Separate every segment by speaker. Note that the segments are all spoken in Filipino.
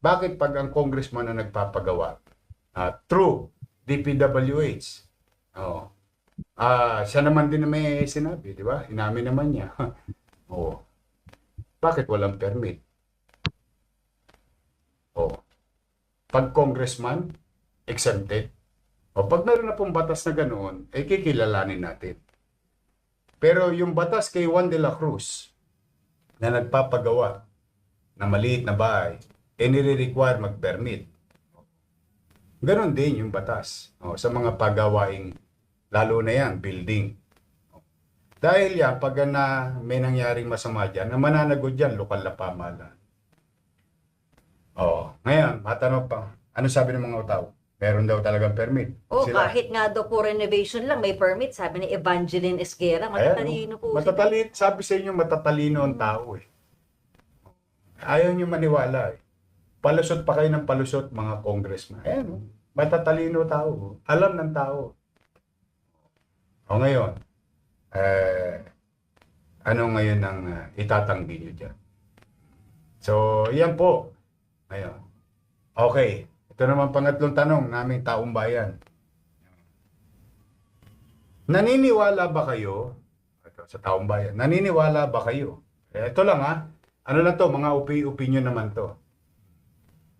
Speaker 1: Bakit pag ang congressman na nagpapagawa, ah, true, DPWH, oh, ah, siya naman din na may sinabi, di ba? Inamin naman niya. oh. Bakit walang permit? Oh. Pag congressman, exempted. O pag meron na pong batas na ganoon, eh kikilalanin natin. Pero yung batas kay Juan de la Cruz na nagpapagawa na maliit na bahay, eh nire-require mag-permit. Ganon din yung batas o, sa mga pagawaing, lalo na yan, building. Dahil yan, pag na may nangyaring masama dyan, na mananagot dyan, lokal na pamahalaan. Oh, ngayon, matanong pa, ano sabi ng mga tao? Meron daw talagang permit.
Speaker 2: Oh,
Speaker 1: Sila.
Speaker 2: kahit nga daw po renovation lang, may permit. Sabi ni Evangeline Esguera,
Speaker 1: Ayan,
Speaker 2: matatalino
Speaker 1: oh.
Speaker 2: po. sila.
Speaker 1: Matatalino, sabi sa inyo, matatalino ang tao eh. Ayaw nyo maniwala eh. Palusot pa kayo ng palusot, mga congressman. Ayan, oh. matatalino tao. Alam ng tao. O ngayon, eh, ano ngayon ang uh, itatanggi nyo dyan? So, yan po. Ngayon. Okay. Ito naman pangatlong tanong naming taong bayan. Naniniwala ba kayo, ito, sa taong bayan, naniniwala ba kayo? Eh, ito lang ha, ano lang to, mga opi opinion naman to.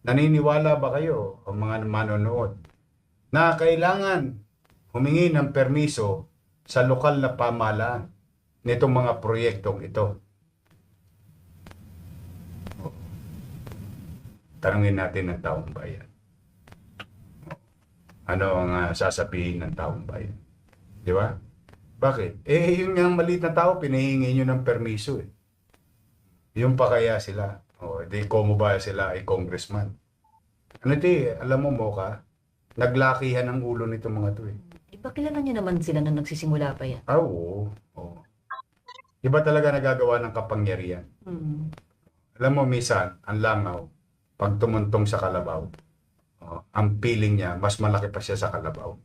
Speaker 1: Naniniwala ba kayo, o mga manonood, na kailangan humingi ng permiso sa lokal na pamahalaan nitong mga proyektong ito? Tanungin natin ng taong bayan. Ano ang ah, sasabihin ng taong bayan? Di ba? Bakit? Eh, yung nga maliit na tao, pinahingi nyo ng permiso eh. Yung pa kaya sila. Di ko mo ba sila ay congressman? Ano ti, alam mo mo ka, naglakihan ang ulo nito mga to eh.
Speaker 2: Di ba kilala niyo naman sila nung nagsisimula pa yan?
Speaker 1: Ah, oo. oo. Iba talaga nagagawa ng kapangyarihan.
Speaker 2: Hmm.
Speaker 1: Alam mo, misan, ang langaw, pag tumuntong sa kalabaw, oh, ang feeling niya, mas malaki pa siya sa kalabaw.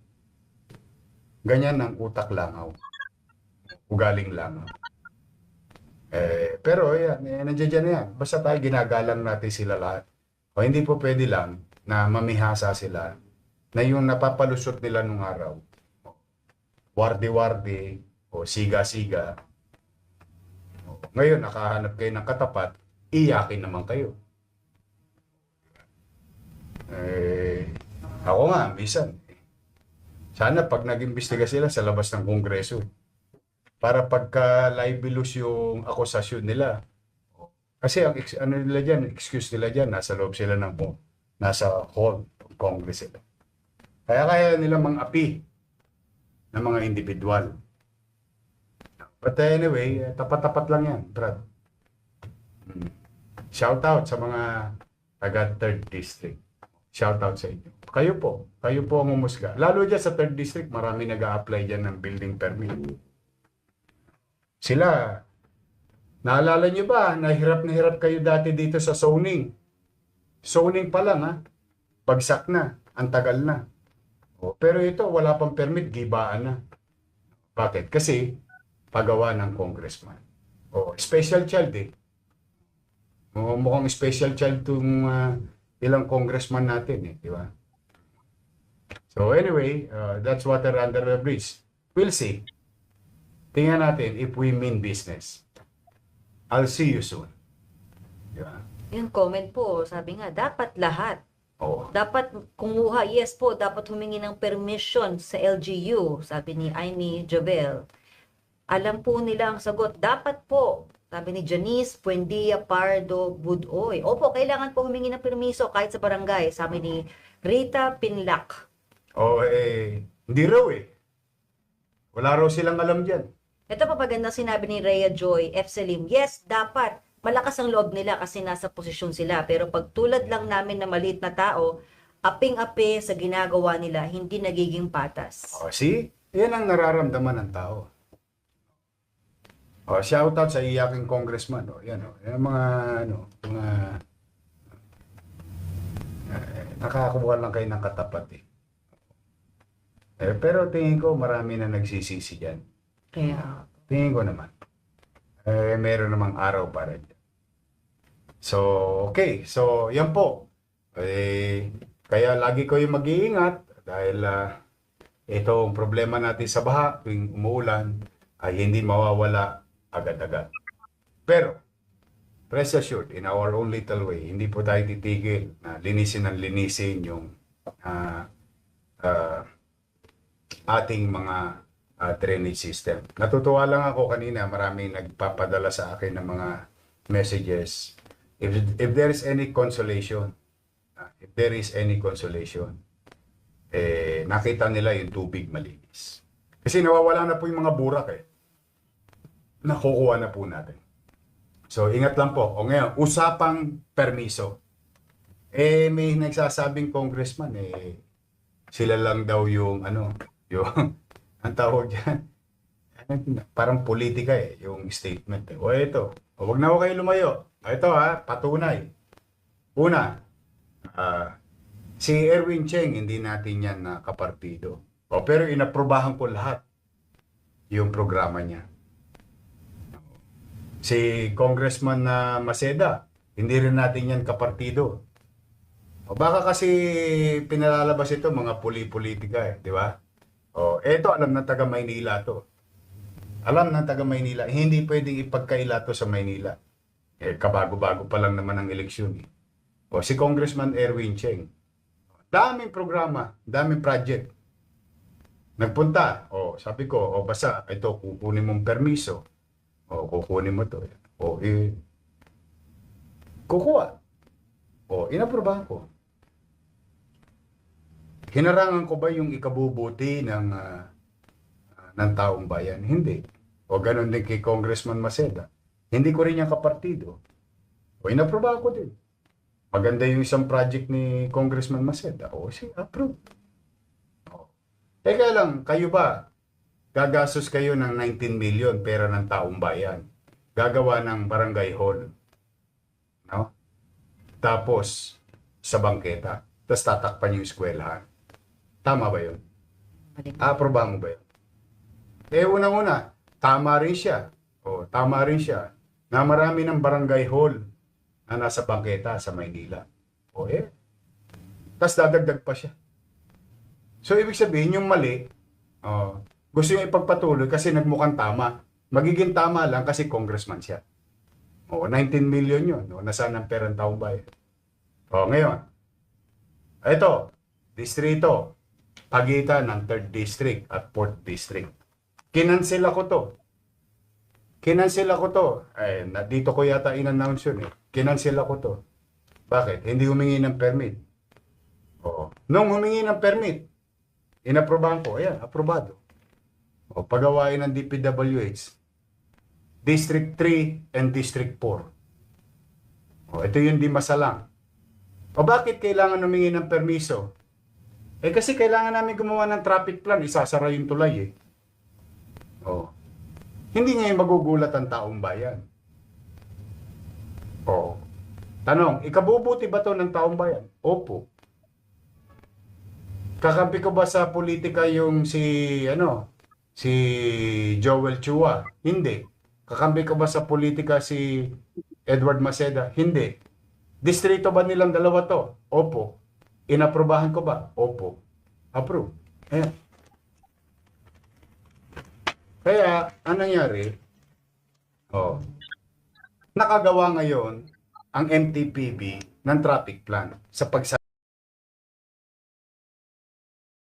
Speaker 1: Ganyan ang utak langaw. Ugaling langaw. Eh, pero yan, eh, nandiyan dyan yan. Basta tayo ginagalang natin sila lahat. O hindi po pwede lang na mamihasa sila na yung napapalusot nila nung araw. Wardi-wardi o siga-siga. Ngayon, nakahanap kayo ng katapat, iyakin naman kayo. Eh, ako nga, minsan, sana pag nag-imbestiga sila sa labas ng kongreso, para pagka libelous yung akusasyon nila. Kasi ang ano nila diyan, excuse nila diyan, nasa loob sila ng nasa hall ng congress sila. Kaya kaya nila mga api ng mga individual. But anyway, tapat-tapat lang yan, Brad. Hmm. Shout out sa mga taga 3rd District. Shout out sa inyo. Kayo po, kayo po ang umusga. Lalo dyan sa 3rd District, marami nag apply dyan ng building permit. Sila, naalala nyo ba, nahirap na hirap kayo dati dito sa zoning. Zoning pa lang ha, bagsak na, ang tagal na. O, pero ito, wala pang permit, gibaan na. Bakit? Kasi, pagawa ng congressman. O, special child eh. O, mukhang special child itong ah, ilang congressman natin eh, di ba? So anyway, uh, that's water under the bridge. We'll see. Tingnan natin if we mean business. I'll see you soon. Di ba?
Speaker 2: Yung comment po, sabi nga, dapat lahat.
Speaker 1: Oo.
Speaker 2: Dapat kumuha, yes po, dapat humingi ng permission sa LGU, sabi ni Aimee Jobel. Alam po nila ang sagot, dapat po, sabi ni Janice Buendia Pardo Budoy. Opo, kailangan po humingi ng permiso kahit sa barangay, sabi ni Rita Pinlac.
Speaker 1: O eh, hindi raw eh. Wala raw silang alam dyan.
Speaker 2: Ito pa maganda sinabi ni Rhea Joy F. Selim, yes, dapat. Malakas ang loob nila kasi nasa posisyon sila. Pero pag tulad lang namin na maliit na tao, aping-api sa ginagawa nila, hindi nagiging patas.
Speaker 1: O see? Yan ang nararamdaman ng tao. O, shout out sa iyaking congressman. O, yan o. Yan mga, ano, mga, eh, lang kayo ng katapat eh. eh. Pero tingin ko marami na nagsisisi dyan.
Speaker 2: Kaya,
Speaker 1: Tingin ko naman. Eh, meron namang araw para dyan. So, okay. So, yan po. Eh, kaya lagi yung mag-iingat dahil ah, itong problema natin sa baha tuwing umuulan ay hindi mawawala agad-agad. Pero, rest assured, in our own little way, hindi po tayo titigil na linisin ng linisin yung ah, ah, ating mga ah, drainage system. Natutuwa lang ako kanina, maraming nagpapadala sa akin ng mga messages. If, if there is any consolation, ah, if there is any consolation, eh, nakita nila yung tubig malinis. Kasi nawawala na po yung mga burak eh. Nakukuha na po natin. So, ingat lang po. O ngayon, usapang permiso. Eh, may nagsasabing congressman eh, sila lang daw yung ano, yung, ang tawag dyan, parang politika eh, yung statement eh. O ito, o wag na ako kayo lumayo. O ito ha, patunay. Una, ah, si Erwin Cheng, hindi natin yan na kapartido. O, pero inaprobahan ko lahat yung programa niya. Si Congressman na Maceda, hindi rin natin yan kapartido. O baka kasi pinalalabas ito mga puli-politika eh, di ba? O eto alam ng taga Maynila to. Alam ng taga Maynila, hindi pwedeng ipagkaila to sa Maynila. Eh kabago-bago pa lang naman ang eleksyon eh. O si Congressman Erwin Cheng. Daming programa, daming project. Nagpunta, o sabi ko, o basta ito kukunin mong permiso. O kukunin mo to. O eh kukuha. O inaprobahan ko. Hinarangan ko ba yung ikabubuti ng ah, ng taong bayan? Hindi. O ganun din kay Congressman Maceda. Hindi ko rin yung kapartido. O inaprobahan ko din. Maganda yung isang project ni Congressman Maceda. O sige, approve. O. Teka lang, kayo ba? Gagastos kayo ng 19 million pera ng taong bayan. Gagawa ng barangay hall. No? Tapos, sa bangketa. Tapos tatakpan yung eskwelahan. Tama ba yun? Aprobahan mo ba yun? Eh, unang-una, tama rin siya. O, tama rin siya na marami ng barangay hall na nasa bangketa sa Maynila. O eh. Tapos dadagdag pa siya. So, ibig sabihin, yung mali, oh, gusto yung ipagpatuloy kasi nagmukhang tama. Magiging tama lang kasi congressman siya. O, 19 million yun. O, nasaan ang perang taong bayan? O, ngayon. Ito, distrito pagitan ng 3rd District at 4th District. Kinansel ako to. Kinansel ako to. Eh, dito ko yata in-announce yun eh. Kinansel ako to. Bakit? Hindi humingi ng permit. Oo. Nung humingi ng permit, inaprobahan ko. Ayan, aprobado. O, pagawain ng DPWH. District 3 and District 4. O, ito yung di masalang. O bakit kailangan humingi ng permiso? Eh kasi kailangan namin gumawa ng traffic plan, isasara yung tulay eh. Oh. Hindi ngayon magugulat ang taong bayan. Oh. Tanong, ikabubuti ba to ng taong bayan? Opo. Kakampi ko ba sa politika yung si, ano, si Joel Chua? Hindi. Kakampi ko ba sa politika si Edward Maceda? Hindi. Distrito ba nilang dalawa to? Opo. Inaprobahan ko ba? Opo. Approve. Ayan. Kaya, ang nangyari, oh, nakagawa ngayon ang MTPB ng traffic plan sa pagsa